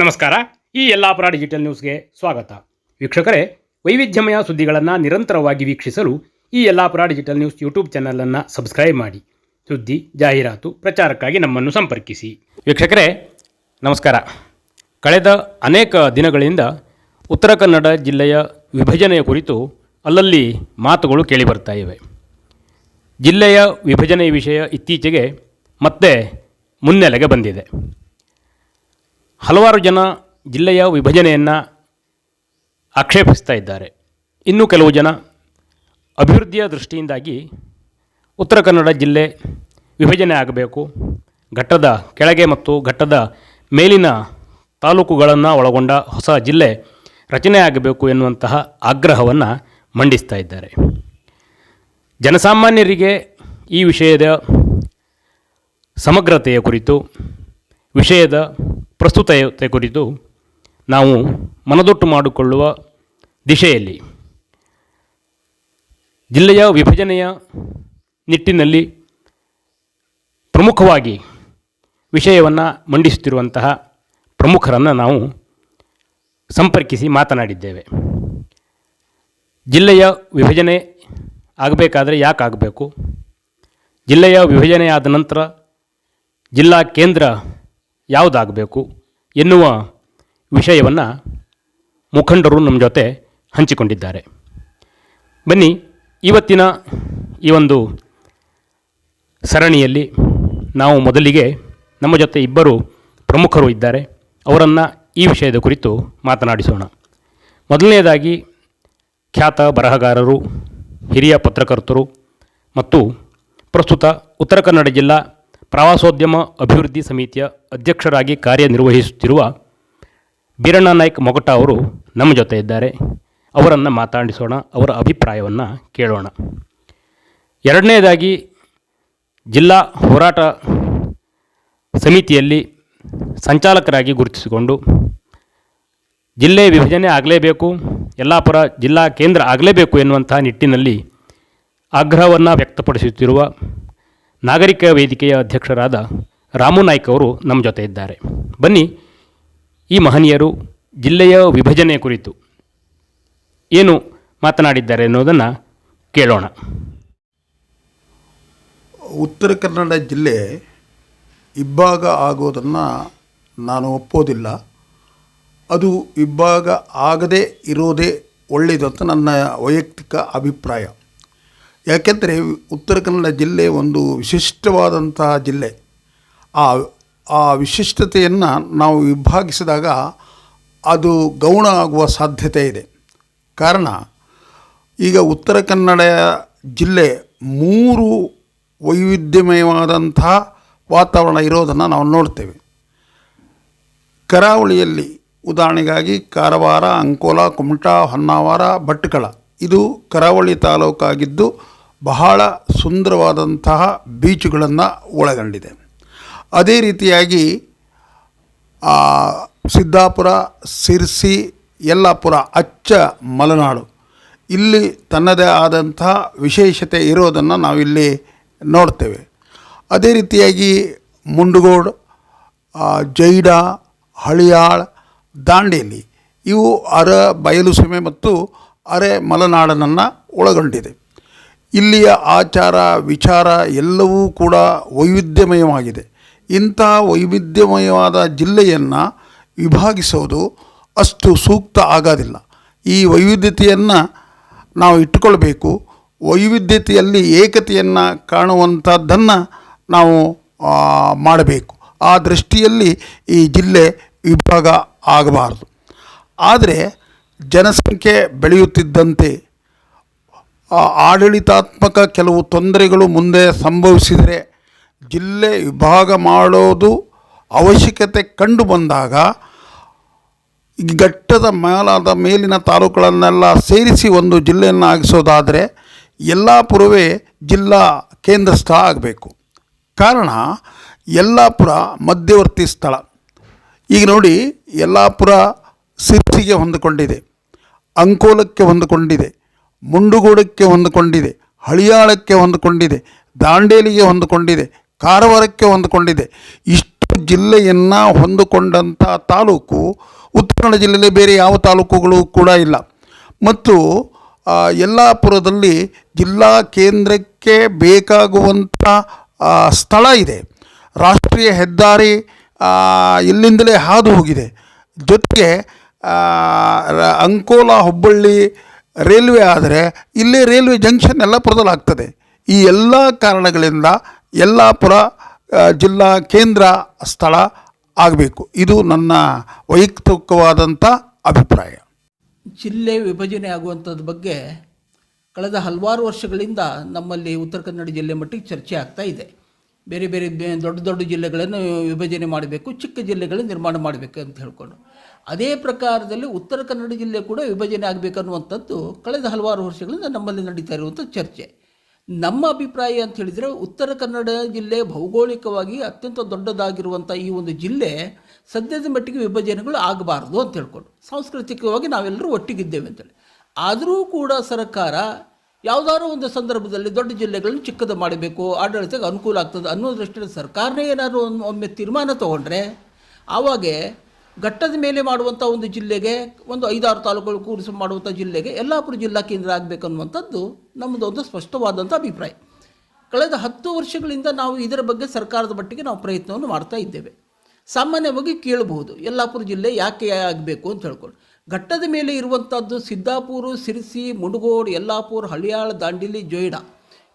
ನಮಸ್ಕಾರ. ಈ ಯಲ್ಲಾಪುರ ಡಿಜಿಟಲ್ ನ್ಯೂಸ್ಗೆ ಸ್ವಾಗತ. ವೀಕ್ಷಕರೇ, ವೈವಿಧ್ಯಮಯ ಸುದ್ದಿಗಳನ್ನು ನಿರಂತರವಾಗಿ ವೀಕ್ಷಿಸಲು ಈ ಯಲ್ಲಾಪುರ ಡಿಜಿಟಲ್ ನ್ಯೂಸ್ ಯೂಟ್ಯೂಬ್ ಚಾನಲನ್ನು ಸಬ್ಸ್ಕ್ರೈಬ್ ಮಾಡಿ. ಸುದ್ದಿ, ಜಾಹೀರಾತು, ಪ್ರಚಾರಕ್ಕಾಗಿ ನಮ್ಮನ್ನು ಸಂಪರ್ಕಿಸಿ. ವೀಕ್ಷಕರೇ, ನಮಸ್ಕಾರ. ಕಳೆದ ಅನೇಕ ದಿನಗಳಿಂದ ಉತ್ತರ ಕನ್ನಡ ಜಿಲ್ಲೆಯ ವಿಭಜನೆಯ ಕುರಿತು ಅಲ್ಲಲ್ಲಿ ಮಾತುಗಳು ಕೇಳಿಬರ್ತಾ ಇವೆ. ಜಿಲ್ಲೆಯ ವಿಭಜನೆಯ ವಿಷಯ ಇತ್ತೀಚೆಗೆ ಮತ್ತೆ ಮುನ್ನೆಲೆಗೆ ಬಂದಿದೆ. ಹಲವಾರು ಜನ ಜಿಲ್ಲೆಯ ವಿಭಜನೆಯನ್ನು ಆಕ್ಷೇಪಿಸ್ತಾ ಇದ್ದಾರೆ. ಇನ್ನೂ ಕೆಲವು ಜನ ಅಭಿವೃದ್ಧಿಯ ದೃಷ್ಟಿಯಿಂದಾಗಿ ಉತ್ತರ ಕನ್ನಡ ಜಿಲ್ಲೆ ವಿಭಜನೆ ಆಗಬೇಕು. ಘಟ್ಟದ ಕೆಳಗೆ ಮತ್ತು ಘಟ್ಟದ ಮೇಲಿನ ತಾಲೂಕುಗಳನ್ನು ಒಳಗೊಂಡ ಹೊಸ ಜಿಲ್ಲೆ ರಚನೆ ಆಗಬೇಕು ಎನ್ನುವಂತಹ ಆಗ್ರಹವನ್ನು ಮಂಡಿಸ್ತಾ ಇದ್ದಾರೆ. ಜನಸಾಮಾನ್ಯರಿಗೆ ಈ ವಿಷಯದ ಸಮಗ್ರತೆಯ ಕುರಿತು, ವಿಷಯದ ಪ್ರಸ್ತುತತೆ ಕುರಿತು ನಾವು ಮನದೊಟ್ಟು ಮಾಡಿಕೊಳ್ಳುವ ದಿಶೆಯಲ್ಲಿ ಜಿಲ್ಲೆಯ ವಿಭಜನೆಯ ನಿಟ್ಟಿನಲ್ಲಿ ಪ್ರಮುಖವಾಗಿ ವಿಷಯವನ್ನು ಮಂಡಿಸುತ್ತಿರುವಂತಹ ಪ್ರಮುಖರನ್ನು ನಾವು ಸಂಪರ್ಕಿಸಿ ಮಾತನಾಡಿದ್ದೇವೆ. ಜಿಲ್ಲೆಯ ವಿಭಜನೆ ಆಗಬೇಕಾದರೆ ಯಾಕಾಗಬೇಕು ಜಿಲ್ಲೆಯ ವಿಭಜನೆಯಾದ ನಂತರ ಜಿಲ್ಲಾ ಕೇಂದ್ರ ಯಾವುದಾಗಬೇಕು ಎನ್ನುವ ವಿಷಯವನ್ನು ಮುಖಂಡರು ನಮ್ಮ ಜೊತೆ ಹಂಚಿಕೊಂಡಿದ್ದಾರೆ. ಬನ್ನಿ, ಇವತ್ತಿನ ಈ ಒಂದು ಸರಣಿಯಲ್ಲಿ ನಾವು ಮೊದಲಿಗೆ ನಮ್ಮ ಜೊತೆ ಇಬ್ಬರು ಪ್ರಮುಖರು ಇದ್ದಾರೆ. ಅವರನ್ನು ಈ ವಿಷಯದ ಕುರಿತು ಮಾತನಾಡಿಸೋಣ. ಮೊದಲನೆಯದಾಗಿ ಖ್ಯಾತ ಬರಹಗಾರರು, ಹಿರಿಯ ಪತ್ರಕರ್ತರು ಮತ್ತು ಪ್ರಸ್ತುತ ಉತ್ತರ ಕನ್ನಡ ಜಿಲ್ಲಾ ಪ್ರವಾಸೋದ್ಯಮ ಅಭಿವೃದ್ಧಿ ಸಮಿತಿಯ ಅಧ್ಯಕ್ಷರಾಗಿ ಕಾರ್ಯನಿರ್ವಹಿಸುತ್ತಿರುವ ಬೀರಣ್ಣ ನಾಯ್ಕ ಮೊಗಟ ಅವರು ನಮ್ಮ ಜೊತೆ ಇದ್ದಾರೆ. ಅವರನ್ನು ಮಾತಾಡಿಸೋಣ, ಅವರ ಅಭಿಪ್ರಾಯವನ್ನು ಕೇಳೋಣ. ಎರಡನೇದಾಗಿ ಜಿಲ್ಲಾ ಹೋರಾಟ ಸಮಿತಿಯಲ್ಲಿ ಸಂಚಾಲಕರಾಗಿ ಗುರುತಿಸಿಕೊಂಡು ಜಿಲ್ಲೆ ವಿಭಜನೆ ಆಗಲೇಬೇಕು, ಯಲ್ಲಾಪುರ ಜಿಲ್ಲಾ ಕೇಂದ್ರ ಆಗಲೇಬೇಕು ಎನ್ನುವಂತಹ ನಿಟ್ಟಿನಲ್ಲಿ ಆಗ್ರಹವನ್ನು ವ್ಯಕ್ತಪಡಿಸುತ್ತಿರುವ ನಾಗರಿಕ ವೇದಿಕೆಯ ಅಧ್ಯಕ್ಷರಾದ ರಾಮು ನಾಯ್ಕ ಅವರು ನಮ್ಮ ಜೊತೆ ಇದ್ದಾರೆ. ಬನ್ನಿ, ಈ ಮಹನೀಯರು ಜಿಲ್ಲೆಯ ವಿಭಜನೆ ಕುರಿತು ಏನು ಮಾತನಾಡಿದ್ದಾರೆ ಅನ್ನೋದನ್ನು ಕೇಳೋಣ. ಉತ್ತರ ಕನ್ನಡ ಜಿಲ್ಲೆ ಇಬ್ಬಾಗ ಆಗೋದನ್ನು ನಾನು ಒಪ್ಪೋದಿಲ್ಲ. ಅದು ಇಬ್ಬಾಗ ಆಗದೇ ಇರೋದೇ ಒಳ್ಳೆಯದು ಅಂತ ನನ್ನ ವೈಯಕ್ತಿಕ ಅಭಿಪ್ರಾಯ. ಯಾಕೆಂದರೆ ಉತ್ತರ ಕನ್ನಡ ಜಿಲ್ಲೆ ಒಂದು ವಿಶಿಷ್ಟವಾದಂತಹ ಜಿಲ್ಲೆ. ಆ ಆ ವಿಶಿಷ್ಟತೆಯನ್ನು ನಾವು ವಿಭಾಗಿಸಿದಾಗ ಅದು ಗೌಣ ಆಗುವ ಸಾಧ್ಯತೆ ಇದೆ. ಕಾರಣ, ಈಗ ಉತ್ತರ ಕನ್ನಡ ಜಿಲ್ಲೆ ಮೂರು ವೈವಿಧ್ಯಮಯವಾದಂತಹ ವಾತಾವರಣ ಇರೋದನ್ನು ನಾವು ನೋಡ್ತೇವೆ. ಕರಾವಳಿಯಲ್ಲಿ ಉದಾಹರಣೆಗಾಗಿ ಕಾರವಾರ, ಅಂಕೋಲ, ಕುಮಟಾ, ಹೊನ್ನಾವರ, ಭಟ್ಕಳ. ಇದು ಕರಾವಳಿ ತಾಲೂಕಾಗಿದ್ದು ಬಹಳ ಸುಂದರವಾದಂತಹ ಬೀಚುಗಳನ್ನು ಒಳಗೊಂಡಿದೆ. ಅದೇ ರೀತಿಯಾಗಿ ಸಿದ್ದಾಪುರ, ಸಿರ್ಸಿ, ಯಲ್ಲಾಪುರ, ಅಚ್ಚ ಮಲೆನಾಡು, ಇಲ್ಲಿ ತನ್ನದೇ ಆದಂತಹ ವಿಶೇಷತೆ ಇರೋದನ್ನು ನಾವಿಲ್ಲಿ ನೋಡ್ತೇವೆ. ಅದೇ ರೀತಿಯಾಗಿ ಮುಂಡಗೋಡ್ ಜೈಡ, ಹಳಿಯಾಳ್, ದಾಂಡೇಲಿ, ಇವು ಅರ ಬಯಲು ಸೀಮೆ ಮತ್ತು ಅರೆ ಮಲೆನಾಡನನ್ನು ಒಳಗೊಂಡಿದೆ. ಇಲ್ಲಿಯ ಆಚಾರ, ವಿಚಾರ ಎಲ್ಲವೂ ಕೂಡ ವೈವಿಧ್ಯಮಯವಾಗಿದೆ. ಇಂತಹ ವೈವಿಧ್ಯಮಯವಾದ ಜಿಲ್ಲೆಯನ್ನು ವಿಭಾಗಿಸೋದು ಅಷ್ಟು ಸೂಕ್ತ ಆಗೋದಿಲ್ಲ. ಈ ವೈವಿಧ್ಯತೆಯನ್ನು ನಾವು ಇಟ್ಟುಕೊಳ್ಬೇಕು. ವೈವಿಧ್ಯತೆಯಲ್ಲಿ ಏಕತೆಯನ್ನು ಕಾಣುವಂಥದ್ದನ್ನು ನಾವು ಮಾಡಬೇಕು. ಆ ದೃಷ್ಟಿಯಲ್ಲಿ ಈ ಜಿಲ್ಲೆ ವಿಭಾಗ ಆಗಬಾರದು. ಆದರೆ ಜನಸಂಖ್ಯೆ ಬೆಳೆಯುತ್ತಿದ್ದಂತೆ ಆಡಳಿತಾತ್ಮಕ ಕೆಲವು ತೊಂದರೆಗಳು ಮುಂದೆ ಸಂಭವಿಸಿದರೆ ಜಿಲ್ಲೆ ವಿಭಾಗ ಮಾಡೋದು ಅವಶ್ಯಕತೆ ಕಂಡು ಬಂದಾಗ ಘಟ್ಟದ ಮೇಲಾದ ಮೇಲಿನ ತಾಲೂಕುಗಳನ್ನೆಲ್ಲ ಸೇರಿಸಿ ಒಂದು ಜಿಲ್ಲೆಯನ್ನು ಆಗಿಸೋದಾದರೆ ಜಿಲ್ಲಾ ಕೇಂದ್ರ ಸ್ಥಳ ಆಗಬೇಕು. ಕಾರಣ ಯಲ್ಲಾಪುರ ಮಧ್ಯವರ್ತಿ ಸ್ಥಳ. ಈಗ ನೋಡಿ ಯಲ್ಲಾಪುರ ಸಿರ್ಸಿಗೆ ಹೊಂದಿಕೊಂಡಿದೆ, ಅಂಕೋಲಕ್ಕೆ ಹೊಂದಿಕೊಂಡಿದೆ ಮುಂಡುಗೋಡಕ್ಕೆ ಹೊಂದಿಕೊಂಡಿದೆ, ಹಳಿಯಾಳಕ್ಕೆ ಹೊಂದಿಕೊಂಡಿದೆ, ದಾಂಡೇಲಿಗೆ ಹೊಂದಿಕೊಂಡಿದೆ, ಕಾರವಾರಕ್ಕೆ ಹೊಂದಿಕೊಂಡಿದೆ. ಇಷ್ಟು ಜಿಲ್ಲೆಯನ್ನು ಹೊಂದಿಕೊಂಡಂಥ ತಾಲೂಕು ಉತ್ತರ ಕನ್ನಡ ಜಿಲ್ಲೆಯಲ್ಲಿ ಬೇರೆ ಯಾವ ತಾಲೂಕುಗಳು ಕೂಡ ಇಲ್ಲ. ಮತ್ತು ಯಲ್ಲಾಪುರದಲ್ಲಿ ಜಿಲ್ಲಾ ಕೇಂದ್ರಕ್ಕೆ ಬೇಕಾಗುವಂಥ ಸ್ಥಳ ಇದೆ. ರಾಷ್ಟ್ರೀಯ ಹೆದ್ದಾರಿ ಇಲ್ಲಿಂದಲೇ ಹಾದು ಹೋಗಿದೆ. ಜೊತೆಗೆ ಅಂಕೋಲ ಹುಬ್ಬಳ್ಳಿ ರೈಲ್ವೆ ಆದರೆ ಇಲ್ಲೇ ರೈಲ್ವೆ ಜಂಕ್ಷನ್ ಆಗ್ತದೆ ಈ ಎಲ್ಲ ಕಾರಣಗಳಿಂದ ಯಲ್ಲಾಪುರ ಜಿಲ್ಲಾ ಕೇಂದ್ರ ಸ್ಥಳ ಆಗಬೇಕು. ಇದು ನನ್ನ ವೈಯಕ್ತಿಕವಾದಂಥ ಅಭಿಪ್ರಾಯ. ಜಿಲ್ಲೆ ವಿಭಜನೆ ಆಗುವಂಥದ್ದು ಬಗ್ಗೆ ಕಳೆದ ಹಲವಾರು ವರ್ಷಗಳಿಂದ ನಮ್ಮಲ್ಲಿ ಉತ್ತರ ಕನ್ನಡ ಜಿಲ್ಲೆ ಮಟ್ಟಿಗೆ ಚರ್ಚೆ ಆಗ್ತಾ ಇದೆ. ಬೇರೆ ಬೇರೆ ದೊಡ್ಡ ದೊಡ್ಡ ಜಿಲ್ಲೆಗಳನ್ನು ವಿಭಜನೆ ಮಾಡಬೇಕು, ಚಿಕ್ಕ ಜಿಲ್ಲೆಗಳನ್ನು ನಿರ್ಮಾಣ ಮಾಡಬೇಕು ಅಂತ ಹೇಳ್ಕೊಂಡು. ಅದೇ ಪ್ರಕಾರದಲ್ಲಿ ಉತ್ತರ ಕನ್ನಡ ಜಿಲ್ಲೆ ಕೂಡ ವಿಭಜನೆ ಆಗಬೇಕನ್ನುವಂಥದ್ದು ಕಳೆದ ಹಲವಾರು ವರ್ಷಗಳಿಂದ ನಮ್ಮಲ್ಲಿ ನಡೀತಾ ಇರುವಂಥ ಚರ್ಚೆ. ನಮ್ಮ ಅಭಿಪ್ರಾಯ ಅಂತ ಹೇಳಿದರೆ ಉತ್ತರ ಕನ್ನಡ ಜಿಲ್ಲೆ ಭೌಗೋಳಿಕವಾಗಿ ಅತ್ಯಂತ ದೊಡ್ಡದಾಗಿರುವಂಥ ಈ ಒಂದು ಜಿಲ್ಲೆ ಸದ್ಯದ ಮಟ್ಟಿಗೆ ವಿಭಜನೆಗಳು ಆಗಬಾರ್ದು ಅಂತ ಹೇಳ್ಕೊಂಡು ಸಾಂಸ್ಕೃತಿಕವಾಗಿ ನಾವೆಲ್ಲರೂ ಒಟ್ಟಿಗಿದ್ದೇವೆ ಅಂತೇಳಿ. ಆದರೂ ಕೂಡ ಸರ್ಕಾರ ಯಾವುದಾದ್ರೂ ಒಂದು ಸಂದರ್ಭದಲ್ಲಿ ದೊಡ್ಡ ಜಿಲ್ಲೆಗಳನ್ನು ಚಿಕ್ಕದು ಮಾಡಬೇಕು, ಆಡಳಿತಕ್ಕೆ ಅನುಕೂಲ ಆಗ್ತದೆ ಅನ್ನೋ ದೃಷ್ಟಿಯಲ್ಲಿ ಸರ್ಕಾರನೇ ಏನಾದರೂ ಒಮ್ಮೆ ತೀರ್ಮಾನ ತಗೊಂಡ್ರೆ ಆವಾಗೆ ಘಟ್ಟದ ಮೇಲೆ ಮಾಡುವಂಥ ಒಂದು ಜಿಲ್ಲೆಗೆ ಒಂದು ಐದಾರು ತಾಲೂಕುಗಳು ಕೂರಿಸಿ ಮಾಡುವಂಥ ಜಿಲ್ಲೆಗೆ ಯಲ್ಲಾಪುರ ಜಿಲ್ಲಾ ಕೇಂದ್ರ ಆಗಬೇಕನ್ನುವಂಥದ್ದು ನಮ್ಮದು ಒಂದು ಸ್ಪಷ್ಟವಾದಂಥ ಅಭಿಪ್ರಾಯ. ಕಳೆದ ಹತ್ತು ವರ್ಷಗಳಿಂದ ನಾವು ಇದರ ಬಗ್ಗೆ ಸರ್ಕಾರದ ಮಟ್ಟಿಗೆ ನಾವು ಪ್ರಯತ್ನವನ್ನು ಮಾಡ್ತಾ ಇದ್ದೇವೆ. ಸಾಮಾನ್ಯವಾಗಿ ಕೇಳಬಹುದು, ಯಲ್ಲಾಪುರ ಜಿಲ್ಲೆ ಯಾಕೆ ಆಗಬೇಕು ಅಂತ ಹೇಳ್ಕೊಂಡು. ಘಟ್ಟದ ಮೇಲೆ ಇರುವಂಥದ್ದು ಸಿದ್ದಾಪುರ, ಸಿರಿಸಿ, ಮುಡುಗೋಡು, ಯಲ್ಲಾಪುರ, ಹಳಿಯಾಳ, ದಾಂಡಿಲಿ, ಜೊಯ್ಡಾ.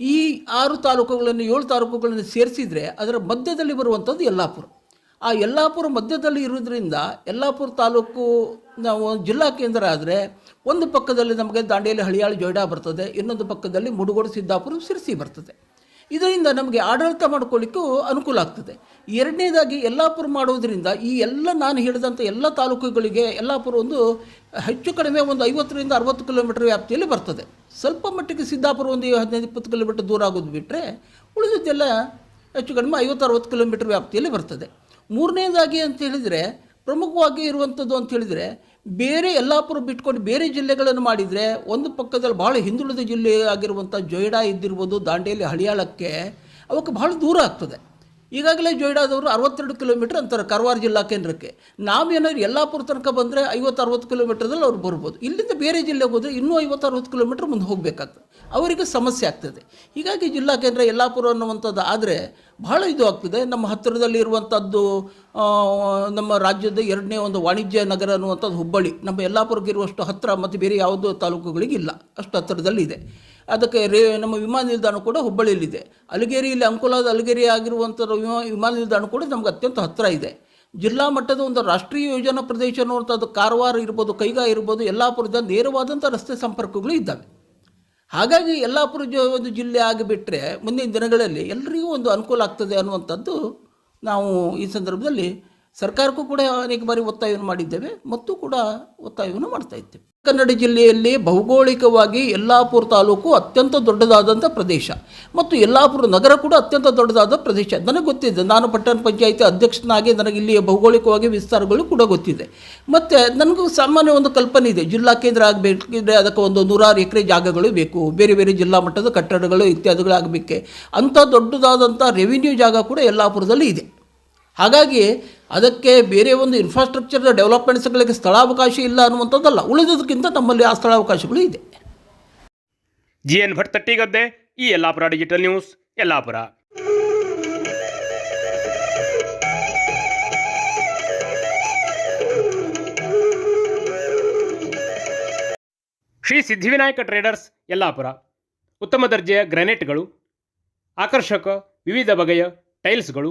ಈ ಆರು ತಾಲೂಕುಗಳನ್ನು, ಏಳು ತಾಲೂಕುಗಳನ್ನು ಸೇರಿಸಿದರೆ ಅದರ ಮಧ್ಯದಲ್ಲಿ ಬರುವಂಥದ್ದು ಯಲ್ಲಾಪುರ. ಆ ಯಲ್ಲಾಪುರ ಮಧ್ಯದಲ್ಲಿ ಇರೋದ್ರಿಂದ ಯಲ್ಲಾಪುರ ತಾಲೂಕು ನಾವು ಜಿಲ್ಲಾ ಕೇಂದ್ರ ಆದರೆ ಒಂದು ಪಕ್ಕದಲ್ಲಿ ನಮಗೆ ದಾಂಡೇಲಿ, ಹಳಿಯಾಳು, ಜೊಯ್ಡಾ ಬರ್ತದೆ. ಇನ್ನೊಂದು ಪಕ್ಕದಲ್ಲಿ ಮುಡುಗೋಡು, ಸಿದ್ದಾಪುರ, ಸಿರಿಸಿ ಬರ್ತದೆ. ಇದರಿಂದ ನಮಗೆ ಆಡಳಿತ ಮಾಡ್ಕೊಳ್ಳಿಕ್ಕೂ ಅನುಕೂಲ ಆಗ್ತದೆ. ಎರಡನೇದಾಗಿ ಯಲ್ಲಾಪುರ ಮಾಡುವುದರಿಂದ ಈ ಎಲ್ಲ ನಾನು ಹೇಳಿದಂಥ ಎಲ್ಲ ತಾಲೂಕುಗಳಿಗೆ ಯಲ್ಲಾಪುರ ಒಂದು ಹೆಚ್ಚು ಕಡಿಮೆ ಒಂದು ಐವತ್ತರಿಂದ ಅರವತ್ತು ಕಿಲೋಮೀಟರ್ ವ್ಯಾಪ್ತಿಯಲ್ಲಿ ಬರ್ತದೆ. ಸ್ವಲ್ಪ ಮಟ್ಟಿಗೆ ಸಿದ್ದಾಪುರ ಒಂದು ಹದಿನೈದು, ಇಪ್ಪತ್ತು ಕಿಲೋಮೀಟರ್ ದೂರ ಆಗೋದು ಬಿಟ್ಟರೆ ಉಳಿದದ್ದೆಲ್ಲ ಹೆಚ್ಚು ಕಡಿಮೆ ಐವತ್ತು, ಅರವತ್ತು ಕಿಲೋಮೀಟರ್ ವ್ಯಾಪ್ತಿಯಲ್ಲಿ ಬರ್ತದೆ. ಮೂರನೇದಾಗಿ ಅಂತ ಹೇಳಿದರೆ, ಪ್ರಮುಖವಾಗಿ ಇರುವಂಥದ್ದು ಅಂತ ಹೇಳಿದರೆ, ಬೇರೆ ಯಲ್ಲಾಪುರ ಬಿಟ್ಕೊಂಡು ಬೇರೆ ಜಿಲ್ಲೆಗಳನ್ನು ಮಾಡಿದರೆ, ಒಂದು ಪಕ್ಕದಲ್ಲಿ ಭಾಳ ಹಿಂದುಳಿದ ಜಿಲ್ಲೆ ಆಗಿರುವಂಥ ಜೊಯ್ಡಾ ಇದ್ದಿರ್ಬೋದು, ದಾಂಡೇಲಿ, ಹಳಿಯಾಳಕ್ಕೆ, ಅವಕ್ಕೆ ಭಾಳ ದೂರ ಆಗ್ತದೆ. ಈಗಾಗಲೇ ಜೊಯ್ಡಾದವರು ಅರವತ್ತೆರಡು ಕಿಲೋಮೀಟ್ರ್ ಅಂತಾರೆ ಕಾರವಾರ ಜಿಲ್ಲಾ ಕೇಂದ್ರಕ್ಕೆ. ನಾವೇನಾದ್ರು ಯಲ್ಲಾಪುರ ತನಕ ಬಂದರೆ ಐವತ್ತು ಅರವತ್ತು ಕಿಲೋಮೀಟ್ರದಲ್ಲಿ ಅವ್ರು ಬರ್ಬೋದು. ಇಲ್ಲಿಂದ ಬೇರೆ ಜಿಲ್ಲೆಗೆ ಹೋದರೆ ಇನ್ನೂ ಐವತ್ತು ಅರವತ್ತು ಕಿಲೋಮೀಟ್ರ್ ಮುಂದೆ ಹೋಗಬೇಕಾಗ್ತದೆ. ಅವರಿಗೆ ಸಮಸ್ಯೆ ಆಗ್ತದೆ. ಹೀಗಾಗಿ ಜಿಲ್ಲಾ ಕೇಂದ್ರ ಯಲ್ಲಾಪುರ ಅನ್ನುವಂಥದ್ದು ಆದರೆ ಬಹಳ ಇದು ಆಗ್ತದೆ. ನಮ್ಮ ಹತ್ತಿರದಲ್ಲಿ ಇರುವಂಥದ್ದು ನಮ್ಮ ರಾಜ್ಯದ ಎರಡನೇ ಒಂದು ವಾಣಿಜ್ಯ ನಗರ ಅನ್ನುವಂಥದ್ದು ಹುಬ್ಬಳ್ಳಿ. ನಮ್ಮ ಯಲ್ಲಾಪುರಕ್ಕೆ ಇರುವಷ್ಟು ಹತ್ತಿರ ಮತ್ತು ಬೇರೆ ಯಾವುದೋ ತಾಲೂಕುಗಳಿಗೆ ಇಲ್ಲ ಅಷ್ಟು ಹತ್ತಿರದಲ್ಲಿ ಇದೆ ಅದಕ್ಕೆ ರೇ, ನಮ್ಮ ವಿಮಾನ ನಿಲ್ದಾಣ ಕೂಡ ಹುಬ್ಬಳ್ಳಿಯಲ್ಲಿದೆ. ಅಲಗೇರಿಯಲ್ಲಿ ಅಂಕೋಲಾದ ಅಲಗೇರಿ ಆಗಿರುವಂಥ ವಿಮಾ, ವಿಮಾನ ನಿಲ್ದಾಣ ಕೂಡ ನಮ್ಗೆ ಅತ್ಯಂತ ಹತ್ತಿರ ಇದೆ. ಜಿಲ್ಲಾ ಮಟ್ಟದ ಒಂದು ರಾಷ್ಟ್ರೀಯ ಯೋಜನಾ ಪ್ರದೇಶ ಅನ್ನುವಂಥದ್ದು ಕಾರವಾರ ಇರ್ಬೋದು, ಕೈಗಾ ಇರ್ಬೋದು ಯಲ್ಲಾಪುರದ ನೇರವಾದಂಥ ರಸ್ತೆ ಸಂಪರ್ಕಗಳು ಇದ್ದಾವೆ. ಹಾಗಾಗಿ ಯಲ್ಲಾಪುರ ಒಂದು ಜಿಲ್ಲೆ ಆಗಿಬಿಟ್ರೆ ಮುಂದಿನ ದಿನಗಳಲ್ಲಿ ಎಲ್ಲರಿಗೂ ಒಂದು ಅನುಕೂಲ ಆಗ್ತದೆ ಅನ್ನುವಂಥದ್ದು ನಾವು ಈ ಸಂದರ್ಭದಲ್ಲಿ ಸರ್ಕಾರಕ್ಕೂ ಕೂಡ ಅನೇಕ ಬಾರಿ ಒತ್ತಾಯವನ್ನು ಮಾಡಿದ್ದೇವೆ, ಮತ್ತು ಕೂಡ ಒತ್ತಾಯವನ್ನು ಮಾಡ್ತಾ ಇದ್ದೇವೆ. ಕನ್ನಡ ಜಿಲ್ಲೆಯಲ್ಲಿ ಭೌಗೋಳಿಕವಾಗಿ ಯಲ್ಲಾಪುರ ತಾಲೂಕು ಅತ್ಯಂತ ದೊಡ್ಡದಾದಂಥ ಪ್ರದೇಶ, ಮತ್ತು ಯಲ್ಲಾಪುರ ನಗರ ಕೂಡ ಅತ್ಯಂತ ದೊಡ್ಡದಾದ ಪ್ರದೇಶ. ನನಗೆ ಗೊತ್ತಿದೆ, ನಾನು ಪಟ್ಟಣ ಪಂಚಾಯಿತಿ ಅಧ್ಯಕ್ಷನಾಗಿ ನನಗೆ ಇಲ್ಲಿ ಭೌಗೋಳಿಕವಾಗಿ ವಿಸ್ತಾರಗಳು ಕೂಡ ಗೊತ್ತಿದೆ. ಮತ್ತು ನನಗೂ ಸಾಮಾನ್ಯ ಒಂದು ಕಲ್ಪನೆ ಇದೆ, ಜಿಲ್ಲಾ ಕೇಂದ್ರ ಆಗಬೇಕಿದ್ರೆ ಅದಕ್ಕೆ ಒಂದು ನೂರಾರು ಎಕರೆ ಜಾಗಗಳು ಬೇಕು, ಬೇರೆ ಬೇರೆ ಜಿಲ್ಲಾ ಮಟ್ಟದ ಕಟ್ಟಡಗಳು ಇತ್ಯಾದಿಗಳಾಗಬೇಕೆ. ಅಂಥ ದೊಡ್ಡದಾದಂಥ ರೆವಿನ್ಯೂ ಜಾಗ ಕೂಡ ಯಲ್ಲಾಪುರದಲ್ಲಿ ಇದೆ. ಹಾಗಾಗಿ ಅದಕ್ಕೆ ಬೇರೆ ಒಂದು ಇನ್ಫ್ರಾಸ್ಟ್ರಕ್ಚರ್ದ ಡೆವಲಪ್ಮೆಂಟ್ಸ್ಗಳಿಗೆ ಸ್ಥಳಾವಕಾಶ ಇಲ್ಲ ಅನ್ನುವಂಥದ್ದಲ್ಲ. ಉಳಿದದಕ್ಕಿಂತ ನಮ್ಮಲ್ಲಿ ಆ ಸ್ಥಳಾವಕಾಶಗಳು ಇದೆ. ಜಿ ಎನ್ ಭಟ್ ತಟ್ಟಿಗದ್ದೆ, ಈ Yellapur digital news, Yellapur. Shri Siddhivinayak traders, Yellapur. ಉತ್ತಮ ದರ್ಜೆಯ ಗ್ರಾನೈಟ್ಗಳು, ಆಕರ್ಷಕ ವಿವಿಧ ಬಗೆಯ ಟೈಲ್ಸ್ಗಳು